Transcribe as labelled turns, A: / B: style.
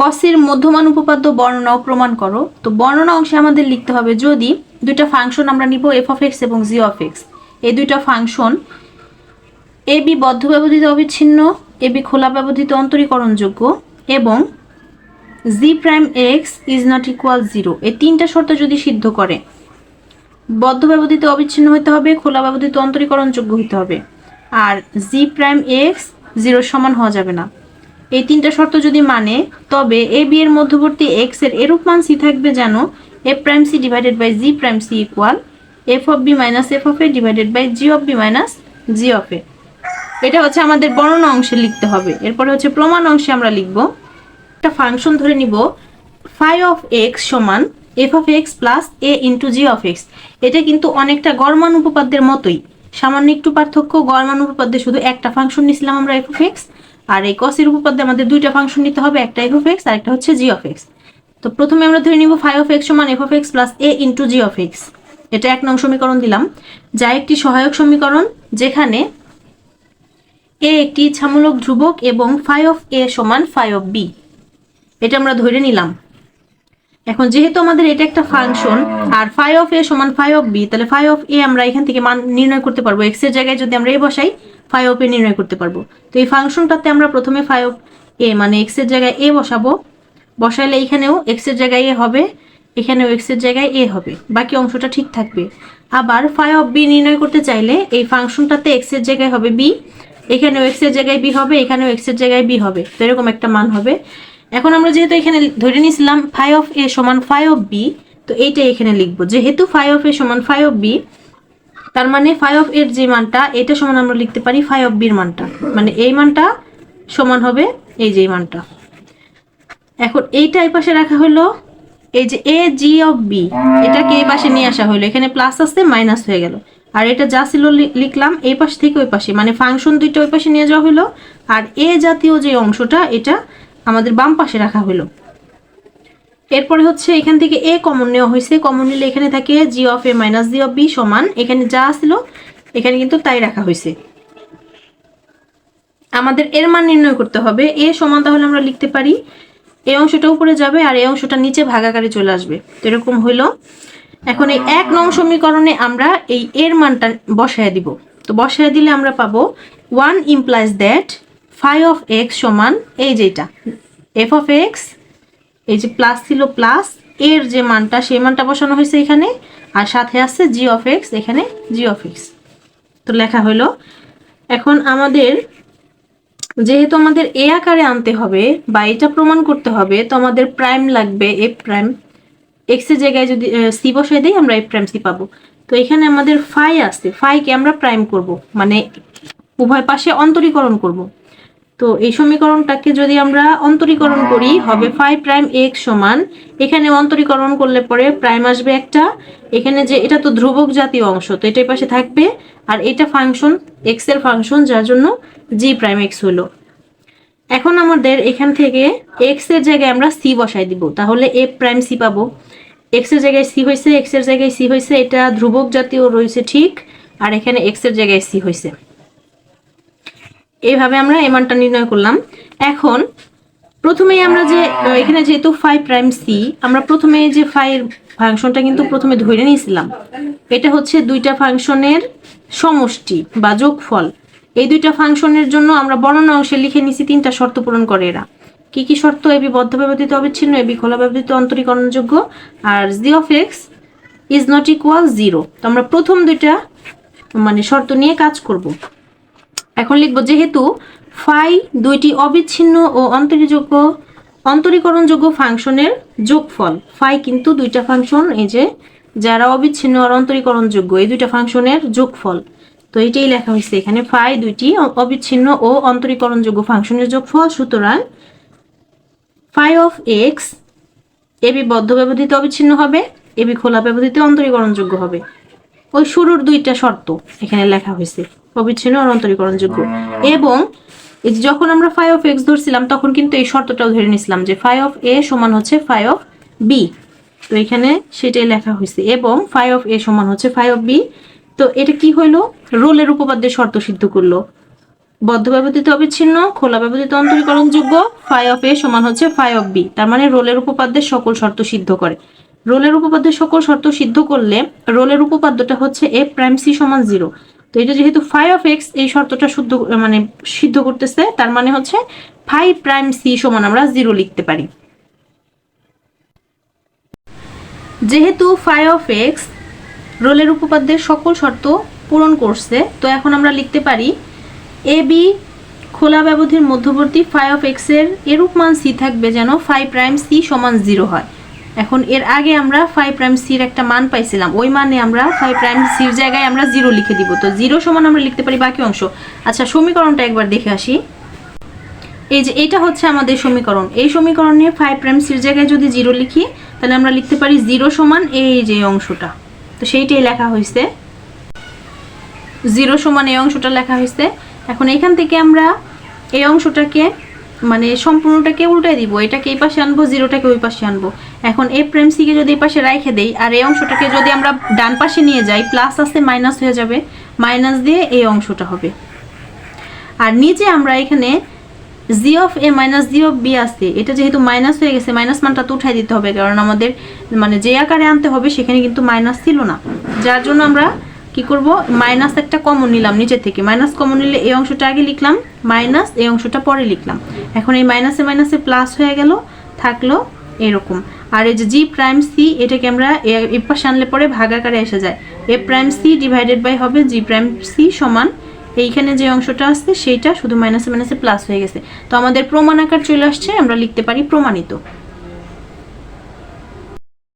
A: কসের মধ্যমান উপপাদ্য বর্ণনা প্রমাণ করো। তো বর্ণনা অংশে আমাদের লিখতে হবে যদি দুইটা ফাংশন আমরা নিব এফ অফ এক্স এবং জি অফ এক্স এই দুইটা ফাংশন এ বি বদ্ধ ব্যবধিত অবিচ্ছিন্ন এ বি খোলা ব্যবধিত অন্তরীকরণযোগ্য এবং g prime x is not equal zero এই তিনটা শর্ত যদি সিদ্ধ করে বদ্ধ ব্যবধিত অবিচ্ছিন্ন হতে হবে খোলা ব্যবধিত অন্তরীকরণযোগ্য হতে হবে। আর জি প্রাইম এক্স জিরোর সমান হওয়া যাবে না। এই তিনটা শর্ত যদি মানে তবে এ বি এর মধ্যবর্তী এক্সের এরূপ মান সি থাকবে যেন f prime c divided by g prime c equal f of b minus f of a divided by g of b minus g of a এটা হচ্ছে আমাদের বর্ণনা অংশে লিখতে হবে। এরপরে হচ্ছে প্রমাণ অংশে আমরা লিখব। একটা ফাংশন ধরে নিব। ফাই অফ এক্স সমান f of x plus a into g of x এটা কিন্তু অনেকটা গড়মান উপপাদ্যের মতোই। সামান্য একটু পার্থক্য, গড়মান উপপাদ্যে শুধু একটা ফাংশন নিছিলাম আমরা এফ অফ এক্স আর এই কসের উপপাদ্যে আমাদের দুইটা ফাংশন নিতে হবে, একটা এফ অফ এক্স আর একটা হচ্ছে জি অফ এক্স তো প্রথমে আমরা ধরে নিব ফাই অফ এক্স সমান f of x plus a into g of x এটা এক নং সমীকরণ দিলাম, যা একটি সহায়ক সমীকরণ, যেখানে এ একটি ইচ্ছামূলক ধ্রুবক এবং ফাই অফ এ সমান ফাই অফ বি এটা আমরা ধরে নিলাম। এখন যেহেতু আমাদের এটা একটা ফাংশন আর ফাই অফ এ সমান ফাই অফ বি তাহলে ফাই অফ এ আমরা এখান থেকে মান নির্ণয় করতে পারব। এক্সের জায়গায় যদি আমরা এ বসাই ফাই অফ এ নির্ণয় করতে পারব। তো এই ফাংশনটাতে আমরা প্রথমে ফাই অফ এ মানে এক্সের জায়গায় এ বসাবো। বসাইলে এখানেও এক্সের জায়গায় এ হবে, এখানেও এক্সের জায়গায় এ হবে। বাকি অংশটা ঠিক থাকবে। আবার ফাই অফ বি নির্ণয় করতে চাইলে এই ফাংশনটাতে এক্সের জায়গায় হবে বি এখানেও এক্সের জায়গায় বি হবে, এখানেও এক্সের জায়গায় বি হবে। তো এরকম একটা মান হবে। এখন আমরা যেহেতু এখানে ধরে নিয়েছিলাম ফাই অফ এ সমান ফাই অফ বি তো এইটাই এখানে লিখব। যেহেতু ফাই অফ এ সমান ফাই অফ বি তার মানে ফাইভ অফ এর যে মানটা, এটা সমান আমরা লিখতে পারি ফাইভ অফ বির মানটা। মানে এই মানটা সমান হবে এই যে মানটা। এখন এইটা এই পাশে রাখা হলো, এই যে এ জি অফ বি এটাকে এই পাশে নিয়ে আসা হলো। এখানে প্লাস আসছে মাইনাস হয়ে গেল। আর এটা যা ছিল লিখলাম, এই পাশ থেকে ওই পাশে। মানে ফাংশন দুইটা ওই পাশে নিয়ে যাওয়া হলো। আর এ জাতীয় যে অংশটা, এটা আমাদের বাম পাশে রাখা হলো। এরপরে হচ্ছে এখান থেকে এ কমন নেওয়া হয়েছে। কমন নিলে এখানে থাকে g of a minus g of b সমান। এখানে যা ছিল, এখানে কিন্তু তাই রাখা হয়েছে। আমাদের এর মান নির্ণয় করতে হবে। এ সমান তাহলে আমরা লিখতে পারি এই অংশটা উপরে যাবে আর এই অংশটা নিচে ভাগাকারে চলে আসবে। তো এরকম হইল। এখন এই এক নং সমীকরণে আমরা এই এর মানটা বসায় দিব। তো বসায় দিলে আমরা পাবো one implies that phi of x সমান এই যেটা এফ অফ এক্স এই যে প্লাস ছিল প্লাস এর যে মানটা, সেই মানটা বসানো হয়েছে এখানে, আর সাথে আছে জি অফ এক্স এখানে জি অফ এক্স তো লেখা হলো, এখন আমাদের, যেহেতু আমাদের এ আকারে আনতে হবে বা এটা প্রমাণ করতে হবে, তো আমাদের প্রাইম লাগবে এ প্রাইম এক্সের জায়গায় যদি সি বসাই দিই, আমরা এ প্রাইম সি পাবো। তো এখানে আমাদের ফাই আছে ফাইকে আমরা প্রাইম করব মানে উভয় পাশে অন্তরীকরণ করব। তো এই সমীকরণটাকে যদি আমরা অন্তরীকরণ করি, হবে ফাইভ প্রাইম এক্স সমান, এখানে অন্তরীকরণ করলে পরে প্রাইম আসবে একটা, এখানে যে এটা তো ধ্রুবক জাতীয় অংশ, তো এটার পাশে থাকবে, আর এটা ফাংশন এক্সের ফাংশন যার জন্য জি প্রাইম এক্স হলো। এখন আমাদের এখান থেকে এক্সের জায়গায় আমরা সি বসাই দিব, তাহলে এ প্রাইম সি পাবো। এক্সের জায়গায় সি হয়েছে এক্সের জায়গায় সি হয়েছে, এটা ধ্রুবক জাতীয় রয়েছে ঠিক, আর এখানে এক্সের জায়গায় সি হয়েছে। এইভাবে আমরা এই মানটা নির্ণয় করলাম। এখন প্রথমেই আমরা যে এখানে যেহেতু ফাইভ প্রাইম সি আমরা প্রথমে যে ফাইভ ফাংশনটা কিন্তু প্রথমে ধরে নিয়েছিলাম। এটা হচ্ছে দুইটা ফাংশনের সমষ্টি বা যোগফল। এই দুইটা ফাংশনের জন্য আমরা বর্ণনা অংশে লিখে নিছি তিনটা শর্ত পূরণ করে এরা। কি কি শর্ত? এবি বদ্ধ ব্যবহৃত অবিচ্ছিন্ন এবি খোলা ব্যবহৃত অন্তরীকরণযোগ্য। আর g of x is not equal zero তো আমরা প্রথম দুইটা মানে শর্ত নিয়ে কাজ করব। এখন লিখব যেহেতু ফাই দুইটি অবিচ্ছিন্ন ও অন্তরীযোগ্য, অন্তরীকরণযোগ্য ফাংশনের যোগফল। ফাই কিন্তু দুইটা ফাংশন, এই যে যারা অবিচ্ছিন্ন আর অন্তরীকরণযোগ্য, এই দুইটা ফাংশনের যোগফল। তো এইটাই লেখা হয়েছে এখানে, ফাই দুইটি অবিচ্ছিন্ন ও অন্তরীকরণযোগ্য ফাংশনের যোগফল। সুতরাং ফাই অফ এক্স এবি বদ্ধ ব্যবধিতে অবিচ্ছিন্ন হবে এবি খোলা ব্যবধিতে অন্তরীকরণযোগ্য হবে। ওই শুরুর দুইটা শর্ত এখানে লেখা হয়েছে। অবিচ্ছিন্ন অন্তরীকরণযোগ্য এবং যখন আমরা ফাই অফ এক্স ধরছিলাম, তখন কিন্তু এই শর্তটাও ধরে নিছিলাম যে ফাই অফ এ সমান হচ্ছে ফাই অফ বি তো এখানে সেটাই লেখা হয়েছে। এবং ফাই অফ এ সমান হচ্ছে ফাই অফ বি তো এটা কি হইল? রোলের উপপাদ্যের শর্ত সিদ্ধ করল। বদ্ধ ব্যবহৃত অবিচ্ছিন্ন, খোলা ব্যবহৃত অন্তরীকরণযোগ্য ফাই অফ এ সমান হচ্ছে ফাই অফ বি তার মানে রোলের উপপাদ্যের সকল শর্ত সিদ্ধ করে। রোলের উপপাদ্যের সকল শর্ত সিদ্ধ করলে রোলের উপপাদ্যটা হচ্ছে এ প্রাইম সি সমান জিরো তো এটা যেহেতু ফাই অফ এক্স এই শর্তটা শুদ্ধ মানে সিদ্ধ করতেছে, তার মানে হচ্ছে ফাই প্রাইম সি সমান আমরা জিরো লিখতে পারি। যেহেতু ফাই অফ এক্স রোলের উপপাদ্যের সকল শর্ত পূরণ করছে, তো এখন আমরা লিখতে পারি এ বি খোলা ব্যবধির মধ্যবর্তী ফাই অফ এক্সের এরূপ মান সি থাকবে যেন ফাই প্রাইম সি সমান জিরো হয়। এখন এর আগে আমরা ফাইভ প্রাইম সির একটা মান পাইছিলাম। ওই মানে আমরা ফাইভ প্রাইম সির জায়গায় আমরা জিরো লিখে দিব। তো জিরো সমান আমরা লিখতে পারি বাকি অংশ। আচ্ছা সমীকরণটা একবার দেখে আসি। এই যে এটা হচ্ছে আমাদের সমীকরণ। এই সমীকরণে ফাইভ প্রাইম সির জায়গায় যদি জিরো লিখি, তাহলে আমরা লিখতে পারি জিরো সমান এই যে অংশটা। তো সেইটাই লেখা হয়েছে জিরো সমান এই অংশটা লেখা হয়েছে এখন এখান থেকে আমরা এই অংশটাকে মানে সম্পূর্ণটাকে উল্টে দিব, এটাকে এই পাশে আনব, জিরোটাকে ওই পাশে আনব। এখন এ প্রাইম সিকে যদি এই পাশে রাইখে দেই, আর এই অংশটাকে যদি আমরা ডান পাশে নিয়ে যাই প্লাস আছে মাইনাস হয়ে যাবে। মাইনাস দিয়ে এই অংশটা হবে। আর নিচে আমরা এখানে g of a minus g of b আছে। এটা যেহেতু মাইনাস হয়ে গেছে মাইনাস মানটা তো উঠাই দিতে হবে, কারণ আমাদের মানে যে আকারে আনতে হবে, সেখানে কিন্তু মাইনাস ছিল না। যার জন্য আমরা কি করব? মাইনাস একটা কমন নিলাম নিচে থেকে। মাইনাস কমন নিলে এই অংশটা আগে লিখলাম, মাইনাস এই অংশটা পরে লিখলাম। এখন এই মাইনাসে মাইনাসে প্লাস হয়ে গেল, থাকল এরকম। আর এই যে জি প্রাইম সি এটাকে আমরা এ- পাশে আনলে পরে ভাগাকারে এসে যায়। A prime c divided by হবে জি প্রাইম সি সমান এইখানে যে অংশটা আসছে, সেইটা শুধু মাইনাসে মাইনাসে প্লাস হয়ে গেছে। তো আমাদের প্রমাণ আকার চলে আসছে, আমরা লিখতে পারি প্রমাণিত।